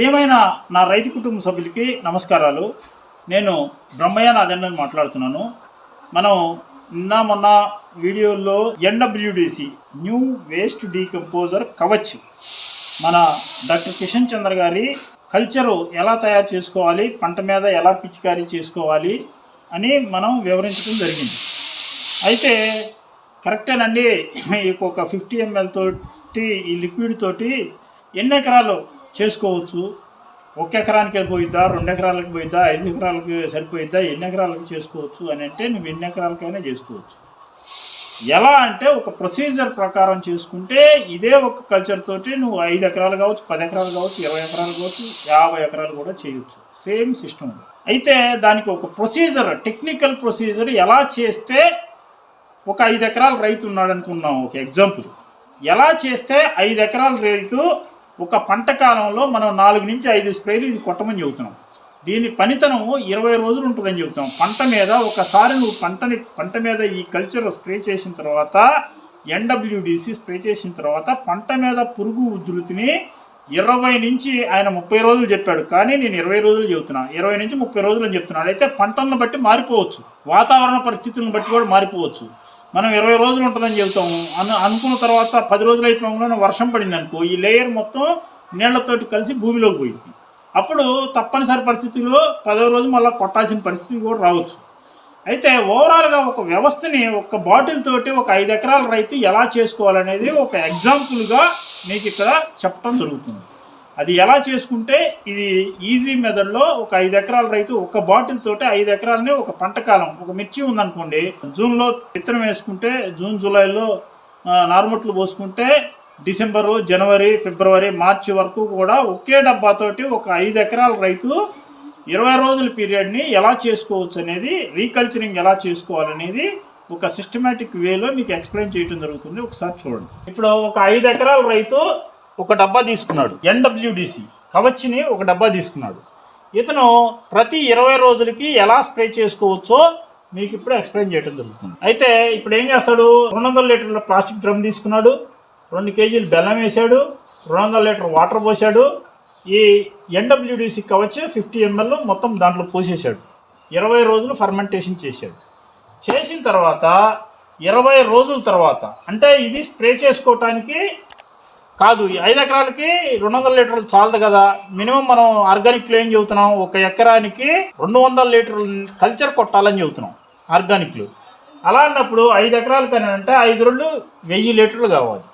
ప్రియమైన నా రైతు కుటుంబ సభ్యులకి నమస్కారాలు. నేను బ్రహ్మయ్య నాదెండని మాట్లాడుతున్నాను. మనం నిన్న మొన్న వీడియోలో NWDC new waste decomposer Kavach మన డాక్టర్ కిషన్ చంద్ర గారి కల్చరు ఎలా తయారు చేసుకోవాలి పంట మీద ఎలా పిచికారీ చేసుకోవాలి అని మనం వివరించడం జరిగింది. అయితే కరెక్టేనండి ఒక ఫిఫ్టీ ఎంఎల్ తోటి ఈ లిక్విడ్ తోటి ఎన్ని ఎకరాలు చేసుకోవచ్చు. ఒక ఎకరానికి పోయిద్దా రెండు ఎకరాలకు పోయిద్దా ఐదు ఎకరాలకు సరిపోయిద్దా ఎన్ని ఎకరాలకు చేసుకోవచ్చు అని అంటే నువ్వు ఎన్ని ఎకరాలకైనా చేసుకోవచ్చు. ఎలా అంటే ఒక ప్రొసీజర్ ప్రకారం చేసుకుంటే ఇదే ఒక కల్చర్ తోటి నువ్వు ఐదు ఎకరాలు కావచ్చు పది ఎకరాలు కావచ్చు ఇరవై ఎకరాలు కావచ్చు యాభై ఎకరాలు కూడా చేయొచ్చు. Same system. అయితే దానికి ఒక ప్రొసీజర్ టెక్నికల్ ప్రొసీజర్ ఎలా చేస్తే ఒక ఐదు ఎకరాల రైతు ఉన్నాడు అనుకున్నాం ఒక ఎగ్జాంపుల్. ఎలా చేస్తే ఐదు ఎకరాల రైతు ఒక పంట కాలంలో మనం నాలుగు నుంచి ఐదు స్ప్రేలు ఇది కొట్టమని చెబుతున్నాం. దీని పనితనము ఇరవై రోజులు ఉంటుందని చెబుతాం పంట మీద ఒకసారి నువ్వు పంటని పంట మీద ఈ కల్చర్ స్ప్రే చేసిన తర్వాత ఎన్డబ్ల్యూడిసి స్ప్రే చేసిన తర్వాత పంట మీద పురుగు ఉధృతిని ఇరవై నుంచి ఆయన ముప్పై రోజులు చెప్పాడు. కానీ నేను ఇరవై రోజులు చెబుతున్నా. ఇరవై నుంచి ముప్పై రోజులు అని చెప్తున్నాడు. అయితే పంటలను బట్టి మారిపోవచ్చు. వాతావరణ పరిస్థితులను బట్టి కూడా మారిపోవచ్చు. మనం ఇరవై రోజులు ఉంటుందని చెబుతాము. అను అనుకున్న తర్వాత పది రోజులు అయిపోయిన వర్షం పడింది అనుకో ఈ లేయర్ మొత్తం నీళ్ళతోటి కలిసి భూమిలోకి పోయింది. అప్పుడు తప్పనిసరి పరిస్థితుల్లో పదో రోజు మళ్ళీ కొట్టాల్సిన పరిస్థితి కూడా రావచ్చు. అయితే ఓవరాల్గా ఒక వ్యవస్థని ఒక బాటిల్ తోటి ఒక ఐదు ఎకరాల రైతు ఎలా చేసుకోవాలనేది ఒక ఎగ్జాంపుల్గా మీకు ఇక్కడ చెప్పడం జరుగుతుంది. అది ఎలా చేసుకుంటే ఇది ఈజీ మెథడ్లో ఒక ఐదు ఎకరాల రైతు ఒక బాటిల్ తోటి ఐదు ఎకరాలని ఒక పంట కాలం ఒక మిర్చి ఉందనుకోండి జూన్లో విత్తనం వేసుకుంటే జూన్ జూలైలో నార్మట్లు పోసుకుంటే డిసెంబరు జనవరి ఫిబ్రవరి మార్చి వరకు కూడా ఒకే డబ్బాతోటి ఒక ఐదు ఎకరాల రైతు ఇరవై రోజుల పీరియడ్ని ఎలా చేసుకోవచ్చు అనేది రీకల్చరింగ్ ఎలా చేసుకోవాలనేది ఒక సిస్టమేటిక్ వేలో మీకు ఎక్స్ప్లెయిన్ చేయడం జరుగుతుంది. ఒకసారి చూడండి. ఇప్పుడు ఒక ఐదు ఎకరాల రైతు ఒక డబ్బా తీసుకున్నాడు ఎన్డబ్ల్యూడిసి కవచ్ని ఒక డబ్బా తీసుకున్నాడు. ఇతను ప్రతి ఇరవై రోజులకి ఎలా స్ప్రే చేసుకోవచ్చో మీకు ఇప్పుడు ఎక్స్ప్లెయిన్ చేయడం జరుగుతుంది. అయితే ఇప్పుడు ఏం చేస్తాడు? రెండు వందల లీటర్ల ప్లాస్టిక్ డ్రమ్ తీసుకున్నాడు. రెండు కేజీలు బెల్లం వేసాడు. రెండు వందల లీటర్ వాటర్ పోసాడు. ఈ ఎన్డబ్ల్యూడిసి కవచ్ ఫిఫ్టీ ఎంఎల్ మొత్తం దాంట్లో పోసేసాడు. ఇరవై రోజులు ఫర్మెంటేషన్ చేశాడు. చేసిన తర్వాత ఇరవై రోజుల తర్వాత అంటే ఇది స్ప్రే చేసుకోవటానికి కాదు ఐదు ఎకరాలకి రెండు వందల లీటర్లు చాలదు కదా. మినిమం మనం ఆర్గానిక్లో ఏం చెబుతున్నాం. ఒక ఎకరానికి రెండు వందల లీటర్లు కల్చర్ కొట్టాలని చెబుతున్నాం ఆర్గానిక్లు. అలా అన్నప్పుడు ఐదు ఎకరాలకి అని అంటే ఐదు రెండు వెయ్యి లీటర్లు కావాలి.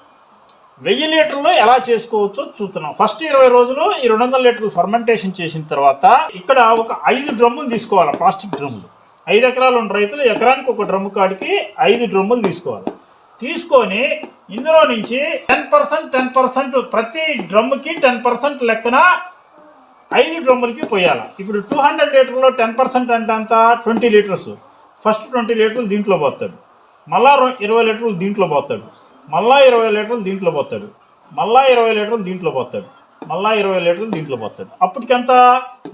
వెయ్యి లీటర్లు ఎలా చేసుకోవచ్చో చూస్తున్నాం. ఫస్ట్ ఇరవై రోజులు ఈ రెండు వందల లీటర్లు ఫర్మెంటేషన్ చేసిన తర్వాత ఇక్కడ ఒక ఐదు డ్రమ్ములు తీసుకోవాలి ప్లాస్టిక్ డ్రమ్ములు. ఐదు ఎకరాలు ఉన్న రైతులు ఎకరానికి ఒక డ్రమ్ము కాడికి ఐదు డ్రమ్ములు తీసుకోవాలి. తీసుకొని ఇందులో నుంచి టెన్ పర్సెంట్ టెన్ పర్సెంట్ ప్రతి డ్రమ్ముకి టెన్ పర్సెంట్ లెక్కన ఐదు డ్రమ్ములకి పోయాలి. ఇప్పుడు టూ హండ్రెడ్ లీటర్లో టెన్ పర్సెంట్ అంటే అంత ట్వంటీ లీటర్స్. ఫస్ట్ ట్వంటీ లీటర్లు దీంట్లో పోతాడు. మళ్ళా ఇరవై లీటర్లు దీంట్లో పోతాడు. మళ్ళా ఇరవై లీటర్లు దీంట్లో పోతాడు. మళ్ళా ఇరవై లీటర్లు దీంట్లో పోతాడు. మళ్ళా ఇరవై లీటర్లు దీంట్లో పోతాడు. అప్పటికెంత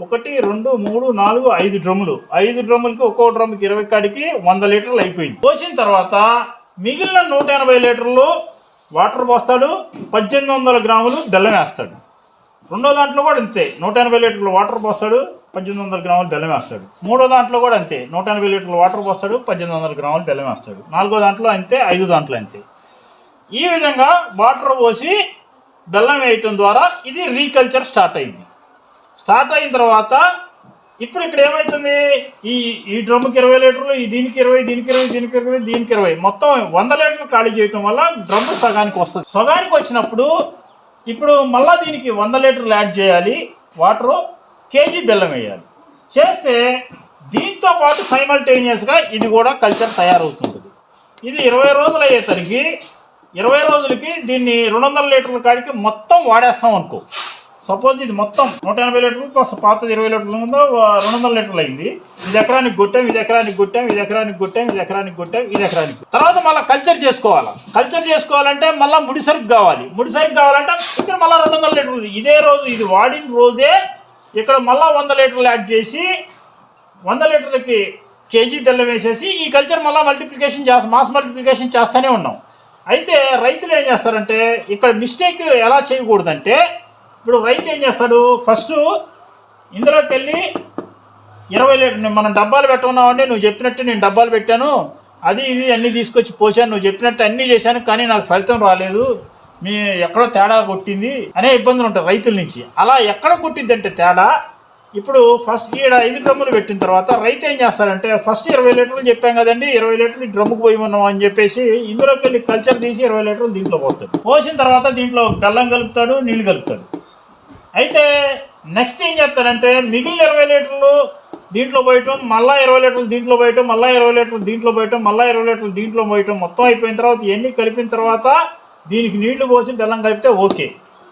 ఒకటి రెండు మూడు నాలుగు ఐదు డ్రమ్ములు. ఐదు డ్రమ్ములకి ఒక్కో డ్రమ్ముకి ఇరవై కాడికి వంద లీటర్లు అయిపోయింది. పోసిన తర్వాత మిగిలిన నూట ఎనభై లీటర్లు వాటర్ పోస్తాడు పద్దెనిమిది వందల గ్రాములు బెల్లం వేస్తాడు. రెండో దాంట్లో కూడా అంతే నూట ఎనభై లీటర్లు వాటర్ పోస్తాడు పద్దెనిమిది వందల గ్రాములు బెల్లం వేస్తాడు. మూడో దాంట్లో కూడా అంతే నూట ఎనభై లీటర్లు వాటర్ పోస్తాడు పద్దెనిమిది వందల గ్రాములు బెల్లం వేస్తాడు. నాలుగో దాంట్లో అంతే ఐదు దాంట్లో అంతే. ఈ విధంగా వాటర్ పోసి బెల్లం వేయటం ద్వారా ఇది రీకల్చర్ స్టార్ట్ అయింది. స్టార్ట్ అయిన తర్వాత ఇప్పుడు ఇక్కడ ఏమవుతుంది ఈ ఈ డ్రమ్కి ఇరవై లీటర్లు ఈ దీనికి ఇరవై దీనికి ఇరవై దీనికి ఇరవై దీనికి ఇరవై. మొత్తం వంద లీటర్లు ఖాళీ చేయటం వల్ల డ్రమ్ సగానికి వస్తుంది. సగానికి వచ్చినప్పుడు ఇప్పుడు మళ్ళీ దీనికి వంద లీటర్లు యాడ్ చేయాలి. వాటరు కేజీ బెల్లం వేయాలి. చేస్తే దీంతో పాటు సైమల్టేనియస్గా ఇది కూడా కల్చర్ తయారవుతుంటుంది. ఇది ఇరవై రోజులు అయ్యేసరికి ఇరవై రోజులకి దీన్ని రెండు వందల లీటర్ల కాడికి మొత్తం వాడేస్తాం అనుకో. సపోజ్ ఇది మొత్తం నూట ఎనభై లీటర్లు ప్లస్ పాతది ఇరవై లీటర్లు ఉందో? రెండు వందల లీటర్లు అయింది. ఇది ఎకరానికి కొట్టాం ఇది ఎకరానికి కొట్టాం ఇది ఎకరానికి కొట్టాం ఇది ఎకరానికి కొట్టాం ఇది ఎకరానికి తర్వాత మళ్ళీ కల్చర్ చేసుకోవాలి? కల్చర్ చేసుకోవాలంటే మళ్ళీ ముడిసరుకు కావాలి. ముడిసరుకు కావాలంటే ఇక్కడ మళ్ళీ రెండు వందల లీటర్లు ఇదే రోజు ఇది వాడిన రోజే ఇక్కడ మళ్ళీ వంద లీటర్లు యాడ్ చేసి వంద లీటర్లకి కేజీ తెల్ల వేసేసి ఈ కల్చర్ మళ్ళీ మల్టిప్లికేషన్ చేస్తా మాస్ మల్టిప్లికేషన్ చేస్తూనే ఉన్నాం. అయితే రైతులు ఏం చేస్తారంటే ఇక్కడ మిస్టేక్ ఎలా చేయకూడదంటే ఇప్పుడు రైతు ఏం చేస్తాడు? ఫస్ట్ ఇందులోకి వెళ్ళి ఇరవై లీటర్ మనం డబ్బాలు పెట్టుకున్నామండి నువ్వు చెప్పినట్టు నేను డబ్బాలు పెట్టాను. అది ఇది అన్నీ తీసుకొచ్చి పోసాను నువ్వు చెప్పినట్టు అన్నీ చేశాను కానీ నాకు ఫలితం రాలేదు. మీ ఎక్కడో తేడా కొట్టింది అనే ఇబ్బందులు ఉంటాయి రైతుల నుంచి. అలా ఎక్కడ కొట్టింది అంటే తేడా ఇప్పుడు ఫస్ట్ ఈడ ఐదు డ్రమ్ములు పెట్టిన తర్వాత రైతు ఏం చేస్తాడంటే ఫస్ట్ ఇరవై లీటర్లు చెప్పాం కదండి ఇరవై లీటర్లు డ్రమ్ముకు పోయమన్నాం అని చెప్పేసి ఇందులోకి వెళ్ళి కల్చర్ తీసి ఇరవై లీటర్లు దీంట్లో పోతాడు పోసిన తర్వాత దీంట్లో బెల్లం కలుపుతాడు నీళ్ళు కలుపుతాడు. అయితే నెక్స్ట్ ఏం చెప్తారంటే మిగిలిన ఇరవై లీటర్లు దీంట్లో పోయటం మళ్ళా ఇరవై లీటర్లు దీంట్లో పోయటం మళ్ళా ఇరవై లీటర్లు దీంట్లో పోయటం మళ్ళా ఇరవై లీటర్లు దీంట్లో పోయటం మొత్తం అయిపోయిన తర్వాత ఇవన్నీ కలిపిన తర్వాత దీనికి నీళ్ళు పోసి బెల్లం కలిపితే ఓకే.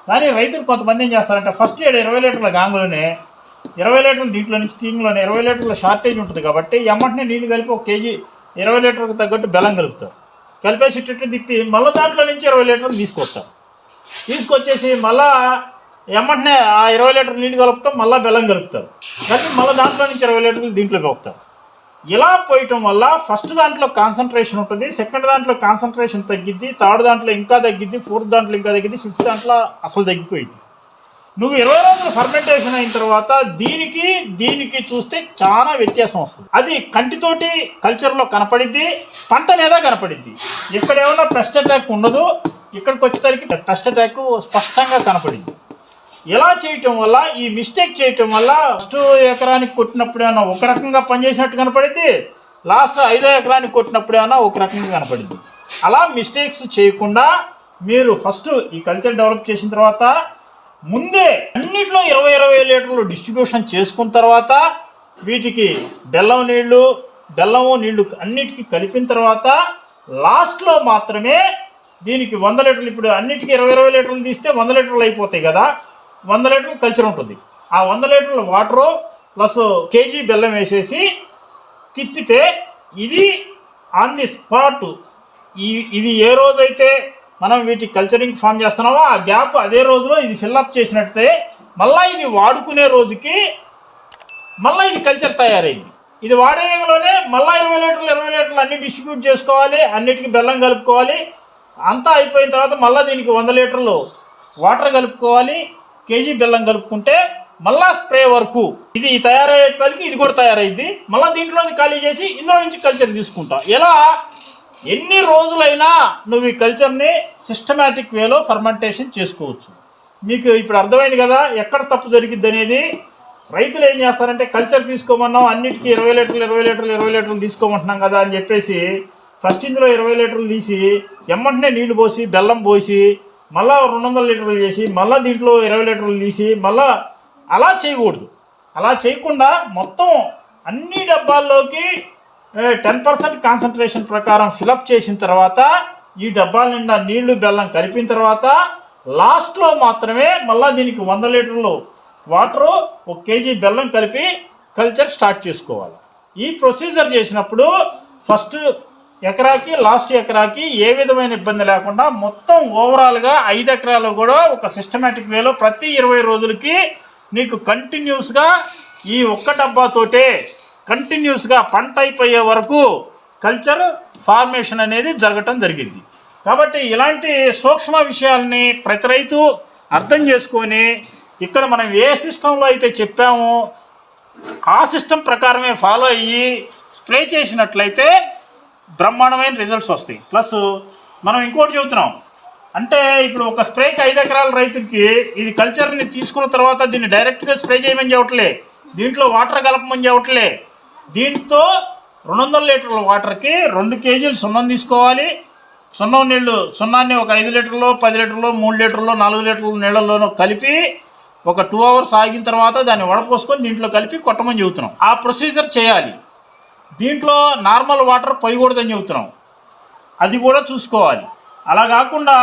కానీ రైతులు కొంతమంది ఏం చేస్తారంటే ఫస్ట్ ఏడు ఇరవై లీటర్ల గాంగులోనే ఇరవై లీటర్లు దీంట్లో నుంచి దీంట్లోనే ఇరవై లీటర్ల షార్టేజ్ ఉంటుంది కాబట్టి ఎమ్మటనే నీళ్ళు కలిపి ఒక కేజీ ఇరవై లీటర్లకు తగ్గట్టు బెల్లం కలుపుతారు. కలిపేసి తిప్పి మళ్ళీ దాంట్లో నుంచి ఇరవై లీటర్లు తీసుకొస్తారు. తీసుకొచ్చేసి మళ్ళా వెంటనే ఆ ఇరవై లీటర్ నీళ్ళు కలుపుతాం మళ్ళీ బెల్లం కలుపుతారు కలిపి మళ్ళీ దాంట్లో నుంచి ఇరవై లీటర్లు దీంట్లో కలుపుతారు ఇలా పోయటం వల్ల ఫస్ట్ దాంట్లో కాన్సన్ట్రేషన్ ఉంటుంది సెకండ్ దాంట్లో కాన్సన్ట్రేషన్ తగ్గిద్ది థర్డ్ దాంట్లో ఇంకా తగ్గిద్ది ఫోర్త్ దాంట్లో ఇంకా తగ్గిద్ది ఫిఫ్త్ దాంట్లో అసలు తగ్గిపోయింది. నువ్వు ఇరవై రోజులు ఫర్మెంటేషన్ అయిన తర్వాత దీనికి దీనికి చూస్తే చాలా వ్యత్యాసం వస్తుంది. అది కంటితోటి కల్చర్లో కనపడిద్ది పంట మీద కనపడిద్ది. ఇక్కడ ఏమన్నా పెస్ట్ అటాక్ ఉండదు ఇక్కడికి వచ్చేసరికి పెస్ట్ అటాక్ స్పష్టంగా కనపడింది. ఇలా చేయటం వల్ల ఈ మిస్టేక్ చేయటం వల్ల ఫస్ట్ ఎకరానికి కొట్టినప్పుడు ఒక రకంగా పనిచేసినట్టు కనపడింది? లాస్ట్ ఐదో ఎకరానికి కొట్టినప్పుడు ఏమన్నా ఒక రకంగా కనపడింది. అలా మిస్టేక్స్ చేయకుండా మీరు ఫస్ట్ ఈ కల్చర్ డెవలప్ చేసిన తర్వాత ముందే అన్నిట్లో ఇరవై ఇరవై లీటర్లు డిస్ట్రిబ్యూషన్ చేసుకున్న తర్వాత వీటికి బెల్లం నీళ్ళు బెల్లము నీళ్ళు అన్నిటికీ కలిపిన తర్వాత లాస్ట్లో మాత్రమే దీనికి వంద లీటర్లు ఇప్పుడు అన్నిటికీ ఇరవై ఇరవై లీటర్లు తీస్తే వంద లీటర్లు అయిపోతాయి కదా. వంద లీటర్ల కల్చర్ ఉంటుంది. ఆ వంద లీటర్ల వాటరు ప్లస్ కేజీ బెల్లం వేసేసి తిప్పితే ఇది ఆన్ ది స్పాట్ ఈ ఇది ఏ రోజైతే మనం వీటి కల్చరింగ్ ఫామ్ చేస్తున్నామో ఆ గ్యాప్ అదే రోజులో ఇది ఫిల్అప్ చేసినట్టే మళ్ళీ ఇది వాడుకునే రోజుకి మళ్ళీ ఇది కల్చర్ తయారైంది. ఇది వాడేయంలోనే మళ్ళీ ఇరవై లీటర్లు ఇరవై లీటర్లు అన్ని డిస్ట్రిబ్యూట్ చేసుకోవాలి అన్నిటికీ బెల్లం కలుపుకోవాలి. అంతా అయిపోయిన తర్వాత మళ్ళీ దీనికి వంద లీటర్లు వాటర్ కలుపుకోవాలి. కేజీ బెల్లం కలుపుకుంటే మళ్ళా స్ప్రే వరకు. ఇది తయారయ్యేటికి ఇది కూడా తయారైద్ది. మళ్ళీ దీంట్లో ఖాళీ చేసి ఇందులో నుంచి కల్చర్ తీసుకుంటాం. ఇలా ఎన్ని రోజులైనా నువ్వు ఈ కల్చర్ని సిస్టమేటిక్ వేలో ఫర్మెంటేషన్ చేసుకోవచ్చు. మీకు ఇప్పుడు అర్థమైంది కదా ఎక్కడ తప్పు జరిగిద్ది అనేది? రైతులు ఏం చేస్తారంటే కల్చర్ తీసుకోమన్నాం అన్నిటికీ ఇరవై లీటర్లు ఇరవై లీటర్లు ఇరవై లీటర్లు తీసుకోమంటున్నాం కదా అని చెప్పేసి ఫస్ట్ ఇందులో ఇరవై లీటర్లు తీసి ఎమ్మంటనే నీళ్ళు పోసి బెల్లం పోసి మళ్ళా రెండు వందల లీటర్లు చేసి మళ్ళీ దీంట్లో ఇరవై లీటర్లు తీసి మళ్ళా అలా చేయకూడదు. అలా చేయకుండా మొత్తం అన్ని డబ్బాల్లోకి టెన్ పర్సెంట్ కాన్సన్ట్రేషన్ ప్రకారం ఫిలప్ చేసిన తర్వాత ఈ డబ్బాల నిండా నీళ్ళు బెల్లం కలిపిన తర్వాత లాస్ట్లో మాత్రమే మళ్ళీ దీనికి వంద లీటర్లు వాటరు ఒక కేజీ బెల్లం కలిపి కల్చర్ స్టార్ట్ చేసుకోవాలి. ఈ ప్రొసీజర్ చేసినప్పుడు ఫస్ట్ ఎకరాకి లాస్ట్ ఎకరాకి ఏ విధమైన ఇబ్బంది లేకుండా మొత్తం ఓవరాల్గా ఐదు ఎకరాలు కూడా ఒక సిస్టమేటిక్ వేలో ప్రతి ఇరవై రోజులకి నీకు కంటిన్యూస్గా ఈ ఒక్క డబ్బాతోటే కంటిన్యూస్గా పంట అయిపోయే వరకు కల్చర్ ఫార్మేషన్ అనేది జరగటం జరిగింది. కాబట్టి ఇలాంటి సూక్ష్మ విషయాల్ని ప్రతి రైతు అర్థం చేసుకొని ఇక్కడ మనం ఏ సిస్టంలో అయితే చెప్పామో ఆ సిస్టమ్ ప్రకారమే ఫాలో అయ్యి స్ప్రే చేసినట్లయితే బ్రహ్మాండమైన రిజల్ట్స్ వస్తాయి. ప్లస్ మనం ఇంకోటి చెబుతున్నాం. అంటే ఇప్పుడు ఒక స్ప్రేకి ఐదు ఎకరాల రైతులకి ఇది కల్చర్ని తీసుకున్న తర్వాత దీన్ని డైరెక్ట్గా స్ప్రే చేయమని చెప్పట్లే. దీంట్లో వాటర్ కలపమని చెప్పట్లే. దీంతో రెండు వందల లీటర్ల వాటర్కి రెండు కేజీలు సున్నం తీసుకోవాలి. సున్నం నీళ్ళు సున్నాన్ని ఒక ఐదు లీటర్లో పది లీటర్లో మూడు లీటర్లో నాలుగు లీటర్ల నీళ్ళల్లోనూ కలిపి ఒక టూ అవర్స్ ఆగిన తర్వాత దాన్ని వడపోసుకొని దీంట్లో కలిపి కొట్టమని చెబుతున్నాం. ఆ ప్రొసీజర్ చేయాలి. దీంట్లో నార్మల్ వాటర్ పోయకూడదని చెబుతున్నాం. అది కూడా చూసుకోవాలి. అలా కాకుండా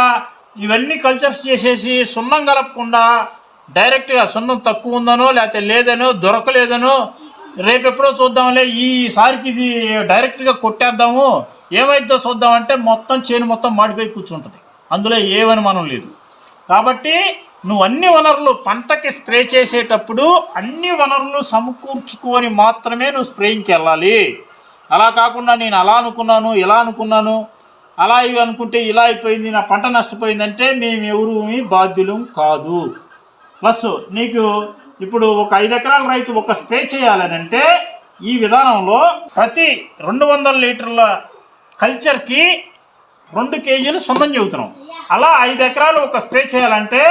ఇవన్నీ కల్చర్స్ చేసేసి సున్నం కలపకుండా డైరెక్ట్గా సున్నం తక్కువ ఉందనో లేకపోతే లేదనో దొరకలేదనో రేపెప్పుడో చూద్దాంలే ఈసారికి ఇది డైరెక్ట్గా కొట్టేద్దాము ఏమైద్దో చూద్దామంటే మొత్తం చేను మొత్తం మాడిపోయి కూర్చుంటుంది. అందులో ఏమని మనం లేదు. కాబట్టి నువ్వు అన్ని వనరులు పంటకి స్ప్రే చేసేటప్పుడు అన్ని వనరులు సమకూర్చుకొని మాత్రమే నువ్వు స్ప్రేయింగ్కి వెళ్ళాలి. అలా కాకుండా నేను అలా అనుకున్నాను ఇలా అనుకున్నాను అలా ఇవి అనుకుంటే ఇలా అయిపోయింది నా పంట నష్టపోయిందంటే మేము ఎవరు బాధ్యులం కాదు. ప్లస్ నీకు ఇప్పుడు ఒక ఐదు ఎకరాల రైతు ఒక స్ప్రే చేయాలని అంటే ఈ విధానంలో ప్రతి రెండు వందల లీటర్ల కల్చర్కి రెండు కేజీలు సున్నం చెబుతున్నాం. అలా ఐదు ఎకరాలు ఒక స్ప్రే చేయాలంటే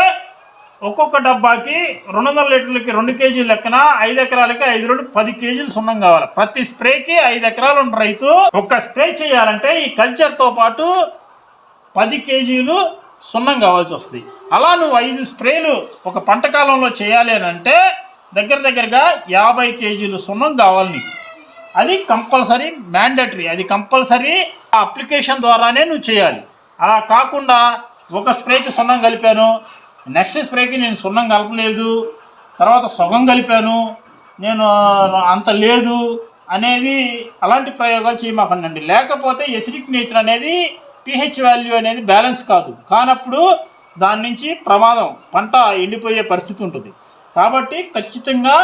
ఒక్కొక్క డబ్బాకి రెండు వందల లీటర్లకి రెండు కేజీలు లెక్కన ఐదు ఎకరాలకి ఐదు రెండు పది కేజీలు సున్నం కావాలి. ప్రతి స్ప్రేకి ఐదు ఎకరాలు ఉన్న రైతు. ఒక స్ప్రే చేయాలంటే ఈ కల్చర్తో పాటు పది కేజీలు సున్నం కావాల్సి వస్తుంది. అలా నువ్వు ఐదు స్ప్రేలు ఒక పంట కాలంలో చేయాలి అని అంటే దగ్గర దగ్గరగా యాభై కేజీలు సున్నం కావాలి నీకు. అది కంపల్సరీ మ్యాండటరీ అది కంపల్సరీ ఆ అప్లికేషన్ ద్వారానే నువ్వు చేయాలి. అలా కాకుండా ఒక స్ప్రేకి సున్నం కలిపాను. నెక్స్ట్ స్ప్రేకి నేను సున్నం కలపలేదు తర్వాత సగం కలిపాను నేను అంత లేదు అనేది అలాంటి ప్రయోగాలు చేయమాకండి లేకపోతే ఎసిడిక్ నేచర్ అనేది పిహెచ్ వాల్యూ అనేది బ్యాలెన్స్ కాదు. కానప్పుడు దాని నుంచి ప్రమాదం పంట ఎండిపోయే పరిస్థితి ఉంటుంది. కాబట్టి ఖచ్చితంగా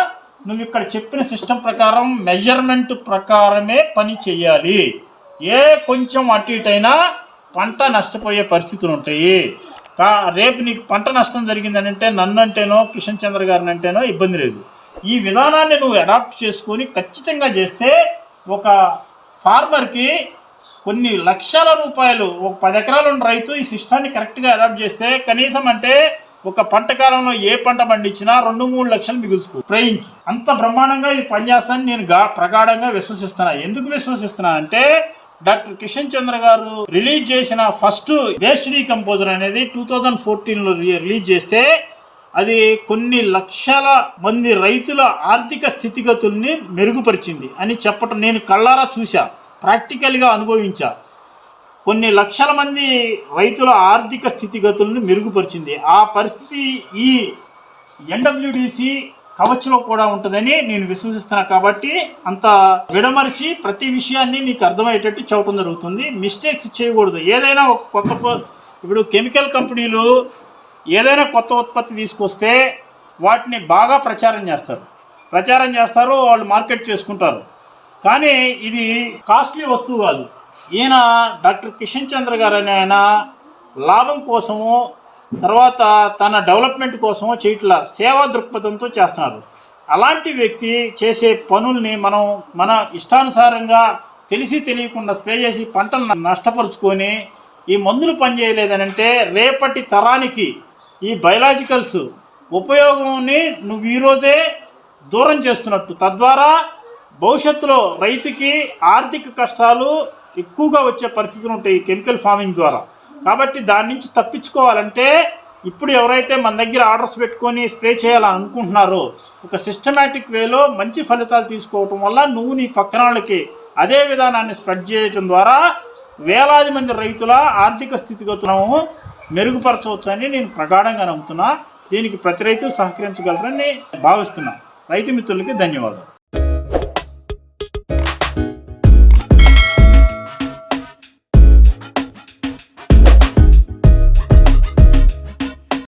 నువ్వు ఇక్కడ చెప్పిన సిస్టమ్ ప్రకారం మెజర్మెంట్ ప్రకారమే పని చేయాలి. ఏ కొంచెం అటు ఇటైనా పంట నష్టపోయే పరిస్థితులు ఉంటాయి. కా రేపు నీకు పంట నష్టం జరిగిందని అంటే నన్ను అంటేనో కిషన్ చంద్ర గారిని అంటేనో ఇబ్బంది లేదు. ఈ విధానాన్ని నువ్వు అడాప్ట్ చేసుకొని ఖచ్చితంగా చేస్తే ఒక ఫార్మర్కి కొన్ని లక్షల రూపాయలు ఒక పది ఎకరాలు ఉన్న రైతు ఈ సిస్టాన్ని కరెక్ట్గా అడాప్ట్ చేస్తే కనీసం అంటే ఒక పంట కాలంలో ఏ పంట పండించినా రెండు మూడు లక్షలు మిగుల్చుకో. స్ప్రేయింగ్కి అంత బ్రహ్మాండంగా ఇది పనిచేస్తానని నేను గా ప్రగాఢంగా విశ్వసిస్తున్నా. ఎందుకు విశ్వసిస్తున్నా అంటే డాక్టర్ కిషన్ చంద్ర గారు రిలీజ్ చేసిన ఫస్ట్ వేస్ట్ డీకంపోజర్ అనేది టూ థౌజండ్ ఫోర్టీన్లో రిలీజ్ చేస్తే అది కొన్ని లక్షల మంది రైతుల ఆర్థిక స్థితిగతుల్ని మెరుగుపరిచింది అని చెప్పటం నేను కళ్ళారా చూశా ప్రాక్టికల్గా అనుభవించా. కొన్ని లక్షల మంది రైతుల ఆర్థిక స్థితిగతులను మెరుగుపరిచింది. ఆ పరిస్థితి ఈ ఎన్డబ్ల్యూడిసి కవచ్లో కూడా ఉంటుందని నేను విశ్వసిస్తున్నా కాబట్టి అంత విడమరిచి ప్రతి విషయాన్ని నీకు అర్థమయ్యేటట్టు చెప్పడం జరుగుతుంది. మిస్టేక్స్ చేయకూడదు. ఏదైనా ఒక కొత్త ఇప్పుడు కెమికల్ కంపెనీలు ఏదైనా కొత్త ఉత్పత్తి తీసుకొస్తే వాటిని బాగా ప్రచారం చేస్తారు. ప్రచారం చేస్తారు వాళ్ళు మార్కెట్ చేసుకుంటారు. కానీ ఇది కాస్ట్లీ వస్తువు కాదు. ఈయన డాక్టర్ కిషన్ చంద్ర గారు అనే ఆయన లాభం కోసము తర్వాత తన డెవలప్మెంట్ కోసమో చేయట్లా సేవా దృక్పథంతో చేస్తున్నారు అలాంటి వ్యక్తి చేసే పనుల్ని మనం మన ఇష్టానుసారంగా తెలిసి తెలియకుండా స్ప్రే చేసి పంటను నష్టపరుచుకొని ఈ మందులు పనిచేయలేదనంటే రేపటి తరానికి ఈ బయలాజికల్స్ ఉపయోగంని నువ్వు ఈరోజే దూరం చేస్తున్నట్టు. తద్వారా భవిష్యత్తులో రైతుకి ఆర్థిక కష్టాలు ఎక్కువగా వచ్చే పరిస్థితులు ఉంటాయి కెమికల్ ఫార్మింగ్ ద్వారా. కాబట్టి దాని నుంచి తప్పించుకోవాలంటే ఇప్పుడు ఎవరైతే మన దగ్గర ఆర్డర్స్ పెట్టుకొని స్ప్రే చేయాలని అనుకుంటున్నారో ఒక సిస్టమేటిక్ వేలో మంచి ఫలితాలు తీసుకోవటం వల్ల నువ్వు నీ పక్కన వాళ్ళకి అదే విధానాన్ని స్ప్రెడ్ చేయటం ద్వారా వేలాది మంది రైతుల ఆర్థిక స్థితిగతులను మెరుగుపరచవచ్చని నేను ప్రగాఢంగా నమ్ముతున్నా. దీనికి ప్రతి రైతు సహకరించగలరని భావిస్తున్నాను రైతు మిత్రులకి ధన్యవాదాలు.